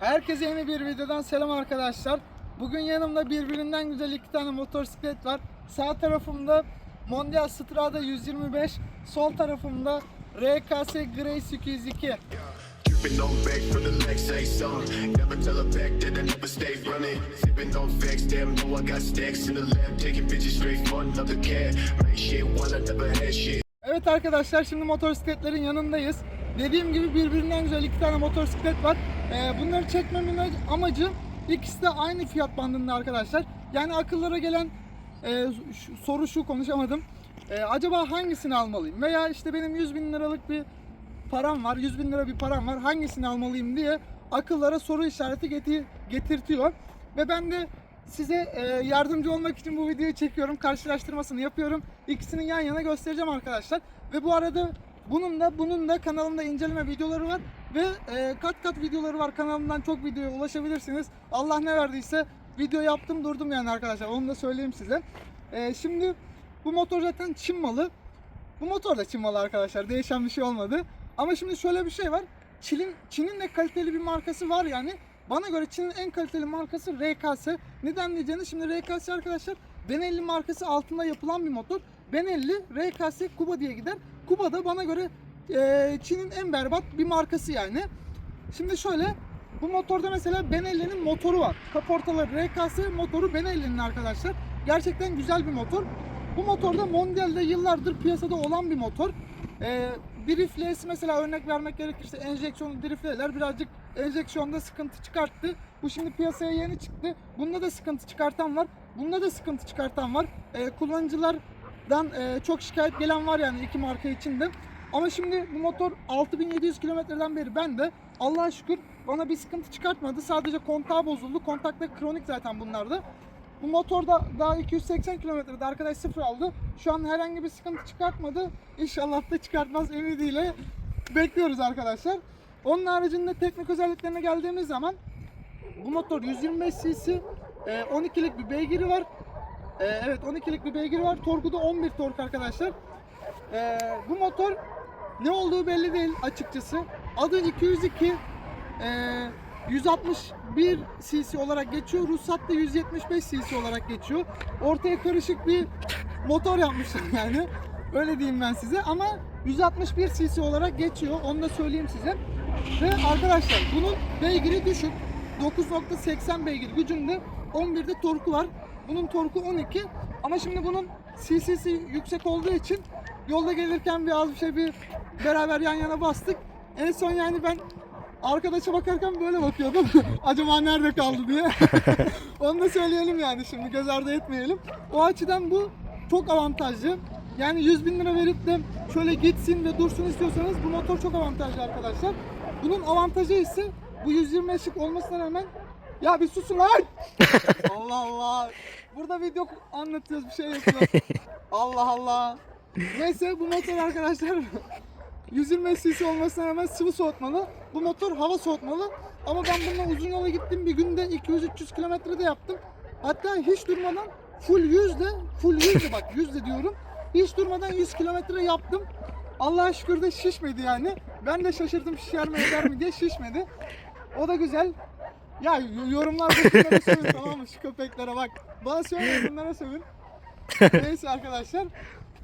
Herkese yeni bir videodan selam arkadaşlar. Bugün yanımda birbirinden güzel iki tane motosiklet var. Sağ tarafımda Mondial Strada 125, sol tarafımda RKS Grace 202. Dripping on back from the legs, say something. Never tell a back that I never stay running. Sipping on facts, damn, know I got stacks in the lab. Taking bitches straight for another cat. Make shit while I never had shit. Evet arkadaşlar şimdi motosikletlerin yanındayız. Dediğim gibi birbirinden güzel iki tane motosiklet var. Ee, bunları çekmemin amacı ikisi de aynı fiyat bandında arkadaşlar. Yani akıllara gelen e, şu- soru şu konuşamadım. Ee, acaba hangisini almalıyım? Veya işte benim 100 bin liralık bir param var, 100 bin lira bir param var hangisini almalıyım diye akıllara soru işareti geti- getirtiyor. Ve ben de size e, yardımcı olmak için bu videoyu çekiyorum, karşılaştırmasını yapıyorum. İkisini yan yana göstereceğim arkadaşlar. Ve bu arada bunun da bunun da kanalımda inceleme videoları var ve e, kat kat videoları var. Kanalımdan çok videoya ulaşabilirsiniz. Allah ne verdiyse video yaptım durdum yani arkadaşlar. Onu da söyleyeyim size. E, şimdi bu motor zaten Çin malı. Bu motor da Çin malı arkadaşlar. Değişen bir şey olmadı. Ama şimdi şöyle bir şey var. Çin'in Çin'in de kaliteli bir markası var yani. Bana göre Çin'in en kaliteli markası RKS. Neden diyeceğiniz şimdi RKS arkadaşlar Benelli markası altında yapılan bir motor. Benelli RKS Kuba diye gider. Kuba da bana göre eee, Çin'in en berbat bir markası yani. Şimdi şöyle bu motorda mesela Benelli'nin motoru var. Kaportaları RKS motoru Benelli'nin arkadaşlar. Gerçekten güzel bir motor. Bu motorda Mondial'de yıllardır piyasada olan bir motor. Ee, driftleyesi mesela örnek vermek gerekirse enjeksiyonlu driftleyeler birazcık enjeksiyonda sıkıntı çıkarttı. Bu şimdi piyasaya yeni çıktı. Bunda da sıkıntı çıkartan var. Bunda da sıkıntı çıkartan var. Ee, kullanıcılardan e, çok şikayet gelen var yani iki marka içinde. Ama şimdi bu motor 6700 kilometreden beri bende. Allah'a şükür bana bir sıkıntı çıkartmadı. Sadece kontağı bozuldu. Kontak da kronik zaten bunlarda. Bu motorda daha 280 kilometrede arkadaş sıfır aldı. Şu an herhangi bir sıkıntı çıkartmadı. İnşallah da çıkartmaz ümidiyle bekliyoruz arkadaşlar. Onun haricinde teknik özelliklerine geldiğimiz zaman bu motor 125 cc, e, 12'lik bir beygiri var. E, Evet 12'lik bir beygiri var. Torku da 11 tork arkadaşlar. E, Bu motor ne olduğu belli değil açıkçası. Adı 202. Ee, 161 cc olarak geçiyor. Ruhsatta 175 cc olarak geçiyor. Ortaya karışık bir motor yapmışlar yani. Öyle diyeyim ben size ama 161 cc olarak geçiyor. Onu da söyleyeyim size. Ve arkadaşlar bunun beygiri düşük. 9.80 beygir gücünde 11'de torku var. Bunun torku 12 ama şimdi bunun cc'si yüksek olduğu için yolda gelirken bir az bir şey bir beraber yan yana bastık. En son yani ben arkadaşa bakarken böyle bakıyordum. Acaba nerede kaldı diye. Onu da söyleyelim yani şimdi göz ardı etmeyelim. O açıdan bu çok avantajlı. Yani 100 bin lira verip de şöyle gitsin ve dursun istiyorsanız bu motor çok avantajlı arkadaşlar. Bunun avantajı ise bu 125'lik olmasına rağmen ya bir susun lan! Allah Allah! Burada video anlatıyoruz bir şey yapıyoruz. Allah Allah! Neyse bu motor arkadaşlar 125 cc olmasına rağmen sıvı soğutmalı. Bu motor hava soğutmalı. Ama ben bununla uzun yola gittim. Bir günde 200-300 kilometrede yaptım. Hatta hiç durmadan full yüzde, full yüzde bak yüzde diyorum. Hiç durmadan 100 kilometre yaptım. Allah'a şükür de şişmedi yani. Ben de şaşırdım şişer mi eder mi diye şişmedi. O da güzel. Ya yorumlar bunlara sövün tamam mı? Şu köpeklere bak. Bana sövmeyin bunlara sövün. Neyse arkadaşlar.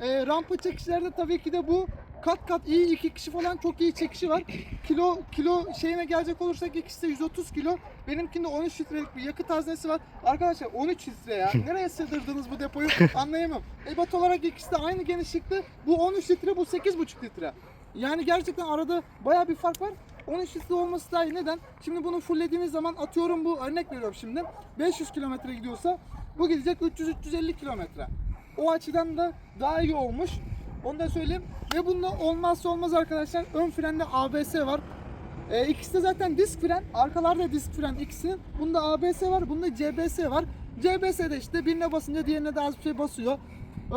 Ee, rampa çekişlerde tabii ki de bu kat kat iyi iki kişi falan çok iyi çekişi var. Kilo kilo şeyine gelecek olursak ikisi de 130 kilo. Benimkinde 13 litrelik bir yakıt haznesi var. Arkadaşlar 13 litre ya. Nereye sığdırdınız bu depoyu anlayamam. Ebat olarak ikisi de aynı genişlikte. Bu 13 litre bu 8,5 litre. Yani gerçekten arada baya bir fark var. 13 litre olması daha iyi. Neden? Şimdi bunu fulllediğimiz zaman atıyorum bu örnek veriyorum şimdi. 500 kilometre gidiyorsa bu gidecek 300-350 kilometre. O açıdan da daha iyi olmuş. Onu da söyleyeyim. Ve bunda olmazsa olmaz arkadaşlar ön frende ABS var. E, ikisi de zaten disk fren. Arkalarda disk fren ikisinin. Bunda ABS var. Bunda CBS var. CBS de işte birine basınca diğerine de az bir şey basıyor.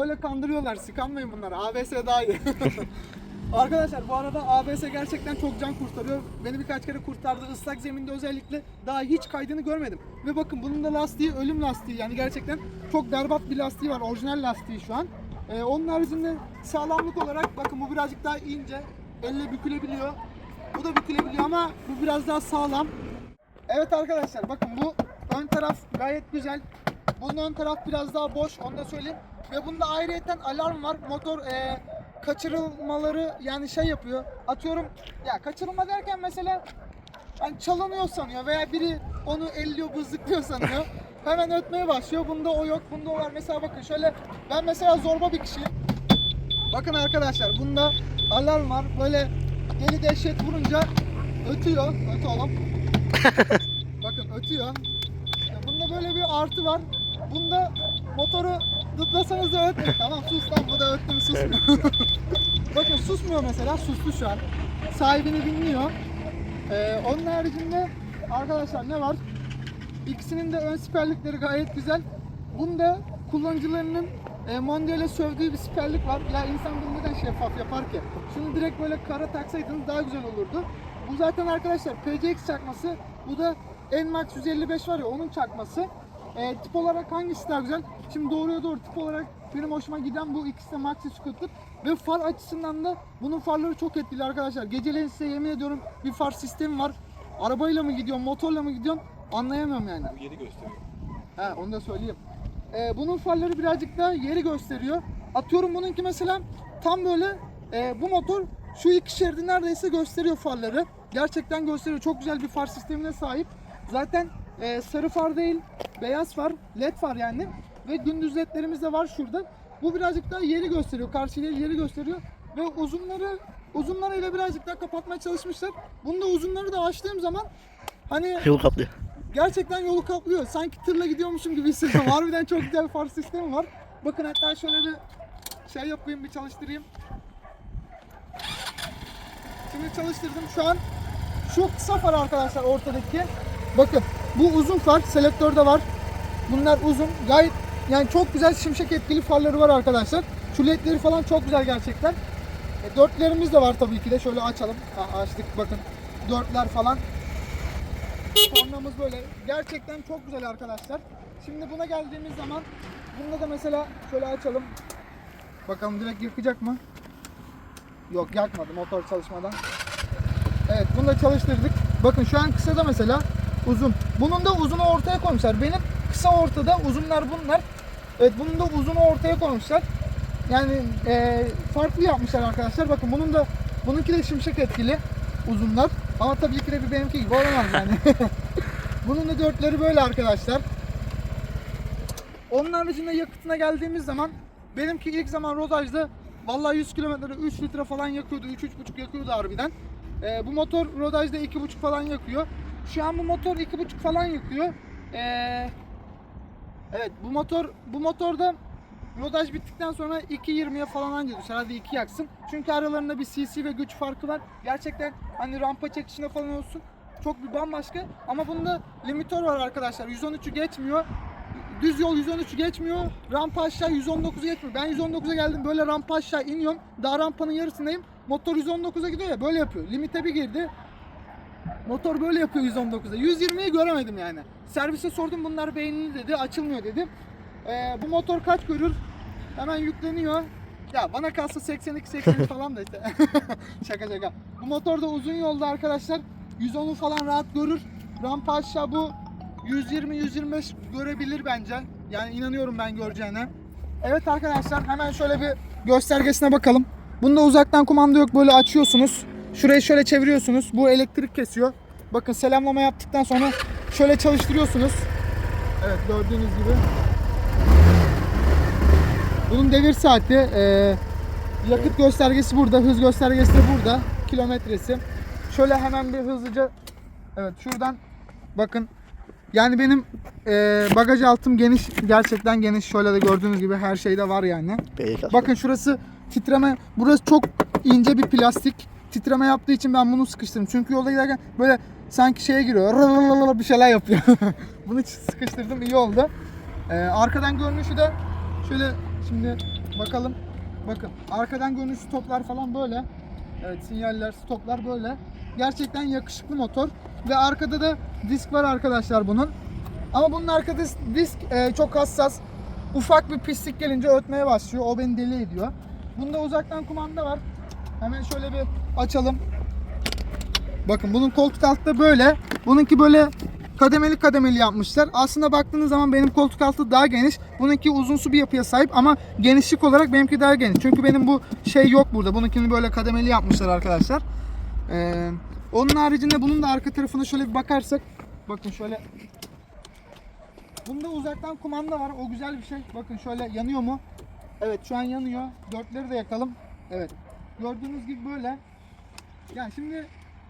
Öyle kandırıyorlar. Sıkanmayın bunları. ABS daha iyi. Arkadaşlar bu arada ABS gerçekten çok can kurtarıyor. Beni birkaç kere kurtardı. Islak zeminde özellikle daha hiç kaydını görmedim. Ve bakın bunun da lastiği ölüm lastiği. Yani gerçekten çok berbat bir lastiği var. Orijinal lastiği şu an. Ee, onun haricinde sağlamlık olarak bakın bu birazcık daha ince. Elle bükülebiliyor. Bu da bükülebiliyor ama bu biraz daha sağlam. Evet arkadaşlar bakın bu ön taraf gayet güzel. Bunun ön taraf biraz daha boş onu da söyleyeyim. Ve bunda ayrıyeten alarm var. Motor e, kaçırılmaları yani şey yapıyor. Atıyorum ya kaçırılma derken mesela yani çalınıyor sanıyor veya biri onu elliyor bızlıklıyor sanıyor. Hemen ötmeye başlıyor. Bunda o yok, bunda o var. Mesela bakın şöyle ben mesela zorba bir kişiyim. Bakın arkadaşlar bunda alarm var. Böyle deli dehşet vurunca ötüyor. Öt oğlum. Bakın ötüyor. Ya Bunda böyle bir artı var. Bunda motoru dıtlasanız da ötmüyor. Tamam sus lan bu da öttü mü susmuyor. Bakın susmuyor mesela. Sustu şu an. Sahibini dinliyor. Ee, onun haricinde arkadaşlar ne var? İkisinin de ön siperlikleri gayet güzel. Bunda kullanıcılarının e, Mondial'e sövdüğü bir siperlik var. Ya insan bunu neden şeffaf yapar ki? Şunu direkt böyle kara taksaydınız daha güzel olurdu. Bu zaten arkadaşlar PCX çakması. Bu da NMAX 155 var ya onun çakması. E, tip olarak hangisi daha güzel? Şimdi doğruya doğru tip olarak benim hoşuma giden bu ikisi de Maxi Scooter. Ve far açısından da bunun farları çok etkili arkadaşlar. Geceleyin size yemin ediyorum bir far sistemi var. Arabayla mı gidiyorsun, motorla mı gidiyorsun anlayamıyorum yani. Bu yeri gösteriyor. He onu da söyleyeyim. Ee, bunun farları birazcık daha yeri gösteriyor. Atıyorum bununki mesela tam böyle e, bu motor şu iki şeridi neredeyse gösteriyor farları. Gerçekten gösteriyor. Çok güzel bir far sistemine sahip. Zaten e, sarı far değil, beyaz far, led far yani. Ve gündüz ledlerimiz de var şurada. Bu birazcık daha yeri gösteriyor. Karşıya yeri gösteriyor. Ve uzunları uzunlarıyla birazcık daha kapatmaya çalışmışlar. Bunda uzunları da açtığım zaman hani Yol kaplıyor. Gerçekten yolu kaplıyor. Sanki tırla gidiyormuşum gibi hissediyorum. Harbiden çok güzel bir far sistemi var. Bakın hatta şöyle bir şey yapayım, bir çalıştırayım. Şimdi çalıştırdım. Şu an şu kısa far arkadaşlar ortadaki. Bakın bu uzun far. Selektörde var. Bunlar uzun. Gayet yani çok güzel şimşek etkili farları var arkadaşlar. Şu ledleri falan çok güzel gerçekten. E, dörtlerimiz de var tabii ki de. Şöyle açalım. Ha, açtık bakın. Dörtler falan. Kornamız böyle. Gerçekten çok güzel arkadaşlar. Şimdi buna geldiğimiz zaman bunda da mesela şöyle açalım. Bakalım direkt yakacak mı? Yok yakmadı motor çalışmadan. Evet bunu da çalıştırdık. Bakın şu an kısa da mesela uzun. Bunun da uzunu ortaya koymuşlar. Benim kısa ortada uzunlar bunlar. Evet bunun da uzunu ortaya koymuşlar. Yani e, farklı yapmışlar arkadaşlar. Bakın bunun da bununki de şimşek etkili uzunlar. Ama tabii ki de bir benimki gibi olamaz yani. bunun da dörtleri böyle arkadaşlar. Onun haricinde yakıtına geldiğimiz zaman benimki ilk zaman rodajda vallahi 100 kilometrede 3 litre falan yakıyordu. 3-3,5 yakıyordu harbiden. Ee, bu motor rodajda 2,5 falan yakıyor. Şu an bu motor 2,5 falan yakıyor. Ee, evet bu motor bu motorda rodaj bittikten sonra 2.20'ye falan anca düşer. Hadi 2 yaksın. Çünkü aralarında bir cc ve güç farkı var. Gerçekten hani rampa çekişinde falan olsun. Çok bir bambaşka. Ama bunda limitör var arkadaşlar. 113'ü geçmiyor. Düz yol 113'ü geçmiyor. Rampa aşağı 119'u geçmiyor. Ben 119'a geldim. Böyle rampa aşağı iniyorum. Daha rampanın yarısındayım. Motor 119'a gidiyor ya böyle yapıyor. Limite bir girdi. Motor böyle yapıyor 119'a. 120'yi göremedim yani. Servise sordum bunlar beynini dedi. Açılmıyor dedi. Ee, bu motor kaç görür? Hemen yükleniyor. Ya bana kalsa 82 80 falan da işte. şaka şaka. Bu motor da uzun yolda arkadaşlar 110'u falan rahat görür. Rampa aşağı bu 120 125 görebilir bence. Yani inanıyorum ben göreceğine. Evet arkadaşlar hemen şöyle bir göstergesine bakalım. Bunda uzaktan kumanda yok böyle açıyorsunuz. Şurayı şöyle çeviriyorsunuz. Bu elektrik kesiyor. Bakın selamlama yaptıktan sonra şöyle çalıştırıyorsunuz. Evet gördüğünüz gibi. Bunun devir saati, e, yakıt göstergesi burada, hız göstergesi de burada, kilometresi. Şöyle hemen bir hızlıca, evet şuradan bakın. Yani benim e, bagaj altım geniş, gerçekten geniş. Şöyle de gördüğünüz gibi her şeyde var yani. Bakın şurası titreme, burası çok ince bir plastik. Titreme yaptığı için ben bunu sıkıştırdım. Çünkü yolda giderken böyle sanki şeye giriyor, bir şeyler yapıyor. bunu sıkıştırdım, iyi oldu. Ee, arkadan görünüşü de şöyle şimdi bakalım. Bakın arkadan görünüşü stoplar falan böyle. Evet sinyaller, stoplar böyle. Gerçekten yakışıklı motor. Ve arkada da disk var arkadaşlar bunun. Ama bunun arkada disk e, çok hassas. Ufak bir pislik gelince ötmeye başlıyor. O beni deli ediyor. Bunda uzaktan kumanda var. Hemen şöyle bir açalım. Bakın bunun koltuk altta böyle. Bununki böyle kademeli kademeli yapmışlar. Aslında baktığınız zaman benim koltuk altı daha geniş. Bununki uzunsu bir yapıya sahip ama genişlik olarak benimki daha geniş. Çünkü benim bu şey yok burada. Bununkini böyle kademeli yapmışlar arkadaşlar. Ee, onun haricinde bunun da arka tarafına şöyle bir bakarsak bakın şöyle Bunda uzaktan kumanda var. O güzel bir şey. Bakın şöyle yanıyor mu? Evet şu an yanıyor. Dörtleri de yakalım. Evet. Gördüğünüz gibi böyle. Yani şimdi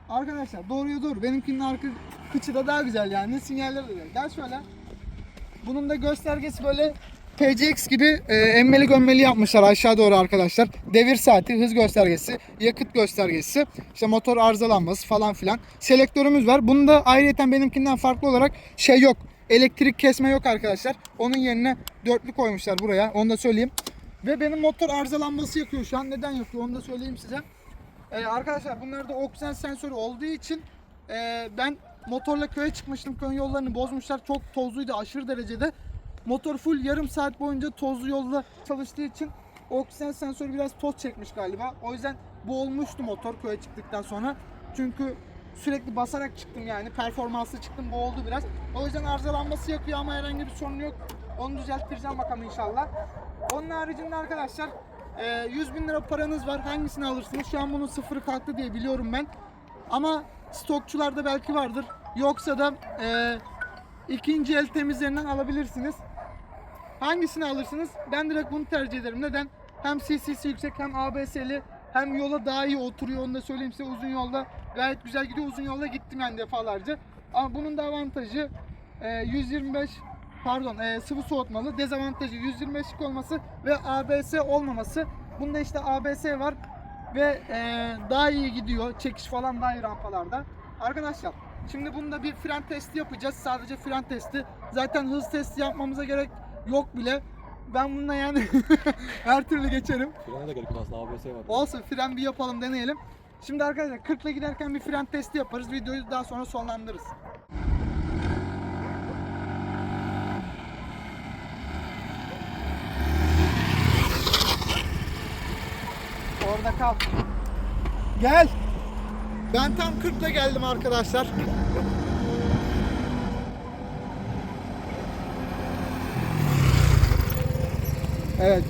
arkadaşlar doğruya doğru. Benimkinin arka kıçı da daha güzel yani. Sinyaller de güzel. Gel şöyle. Bunun da göstergesi böyle PCX gibi e, emmeli gömmeli yapmışlar aşağı doğru arkadaşlar. Devir saati, hız göstergesi, yakıt göstergesi, işte motor arızalanması falan filan. Selektörümüz var. Bunda ayrıyeten benimkinden farklı olarak şey yok. Elektrik kesme yok arkadaşlar. Onun yerine dörtlü koymuşlar buraya. Onu da söyleyeyim. Ve benim motor arızalanması yakıyor şu an. Neden yakıyor onu da söyleyeyim size. Ee, arkadaşlar bunlarda oksijen sensörü olduğu için e, ben motorla köye çıkmıştım. Köy yollarını bozmuşlar. Çok tozluydu aşırı derecede. Motor full yarım saat boyunca tozlu yolda çalıştığı için oksijen sensörü biraz toz çekmiş galiba. O yüzden boğulmuştu motor köye çıktıktan sonra. Çünkü sürekli basarak çıktım yani. Performanslı çıktım boğuldu biraz. O yüzden arızalanması yakıyor ama herhangi bir sorun yok. Onu düzelttireceğim bakalım inşallah. Onun haricinde arkadaşlar e, 100 bin lira paranız var. Hangisini alırsınız? Şu an bunun sıfırı kalktı diye biliyorum ben. Ama stokçularda belki vardır. Yoksa da e, ikinci el temizlerinden alabilirsiniz. Hangisini alırsınız? Ben direkt bunu tercih ederim. Neden? Hem CC'si yüksek hem ABS'li hem yola daha iyi oturuyor onu da söyleyeyim size uzun yolda gayet güzel gidiyor uzun yolda gittim yani defalarca ama bunun da avantajı e, 125 pardon e, sıvı soğutmalı dezavantajı 125'lik olması ve ABS olmaması bunda işte ABS var ve e, daha iyi gidiyor çekiş falan daha iyi rampalarda arkadaşlar şimdi bunda bir fren testi yapacağız sadece fren testi zaten hız testi yapmamıza gerek yok bile ben bununla yani her türlü geçerim Frene de gerek yok aslında ABS var. Olsun fren bir yapalım deneyelim. Şimdi arkadaşlar 40 ile giderken bir fren testi yaparız. Videoyu daha sonra sonlandırırız. Orada kal. Gel. Ben tam 40 ile geldim arkadaşlar. Evet.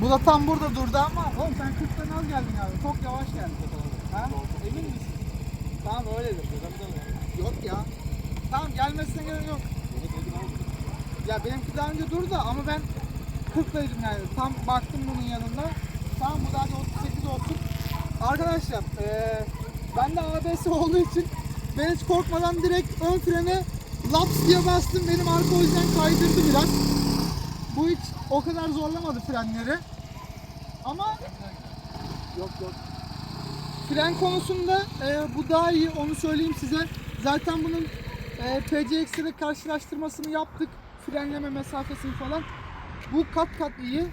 Bu da tam burada durdu ama oğlum sen 40'tan az geldin abi. Çok yavaş geldin. Ha? Emin misin? Tamam öyledir. Yok ya. Tamam gelmesine gerek yok. Ya benimki daha önce durdu ama ben 40'laydım yani. Tam baktım bunun yanında. Tamam bu da 38 olsun. Arkadaşlar eee ben de ABS olduğu için ben hiç korkmadan direkt ön frene laps diye bastım. Benim arka o yüzden kaydırdı biraz. Bu hiç o kadar zorlamadı frenleri. Ama yok yok. Fren konusunda e, bu daha iyi onu söyleyeyim size. Zaten bunun e, PCX ile karşılaştırmasını yaptık. Frenleme mesafesini falan. Bu kat kat iyi.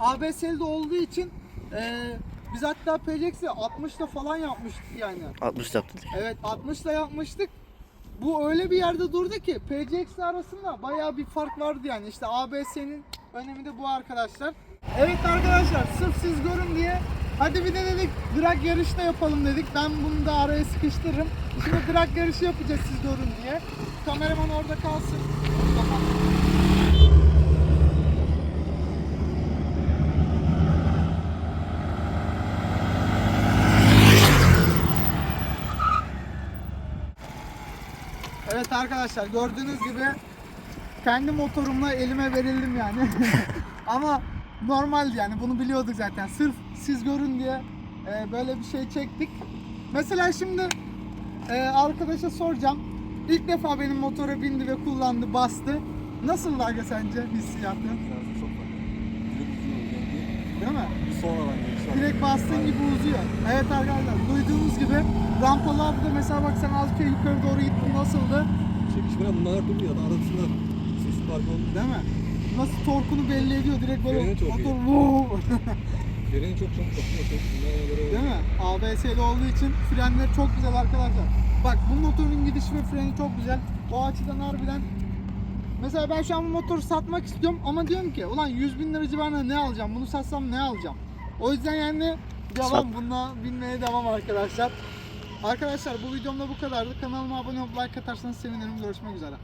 ABS'li de olduğu için e, biz hatta PCX'i 60'la falan yapmıştık yani. 60 yaptın. Evet 60'la yapmıştık. Bu öyle bir yerde durdu ki PCX arasında bayağı bir fark vardı yani. İşte ABS'nin önemi de bu arkadaşlar. Evet arkadaşlar sırf siz görün diye hadi bir de dedik drag yarışı da yapalım dedik. Ben bunu da araya sıkıştırırım. Şimdi drag yarışı yapacağız siz görün diye. Kameraman orada kalsın. Tamam. Evet arkadaşlar gördüğünüz gibi kendi motorumla elime verildim yani. Ama normaldi yani bunu biliyorduk zaten. Sırf siz görün diye e, böyle bir şey çektik. Mesela şimdi e, arkadaşa soracağım. İlk defa benim motora bindi ve kullandı, bastı. Nasıl Aga sence hissiyatı? Frensi çok farklı. Direkt uzuyor yani. Değil mi? Bir sonradan geçiyor. Direkt bastığın gibi uzuyor. Evet arkadaşlar duyduğunuz gibi rampalarda mesela bak sen az bir yukarı doğru gittin nasıldı? Çekiş falan bunlar ya da arasında sesli fark oldu. Değil mi? Nasıl torkunu belli ediyor direkt böyle Freni çok motor vuuu. Freni çok. Çok bunlar böyle Değil mi? ABS'li olduğu için frenler çok güzel arkadaşlar. Bak bu motorun gidişi ve freni çok güzel. O açıdan harbiden Mesela ben şu an bu motoru satmak istiyorum ama diyorum ki ulan 100 bin lira civarında ne alacağım? Bunu satsam ne alacağım? O yüzden yani devam bununla binmeye devam arkadaşlar. Arkadaşlar bu videomda bu kadardı. Kanalıma abone olup like atarsanız sevinirim. Görüşmek üzere.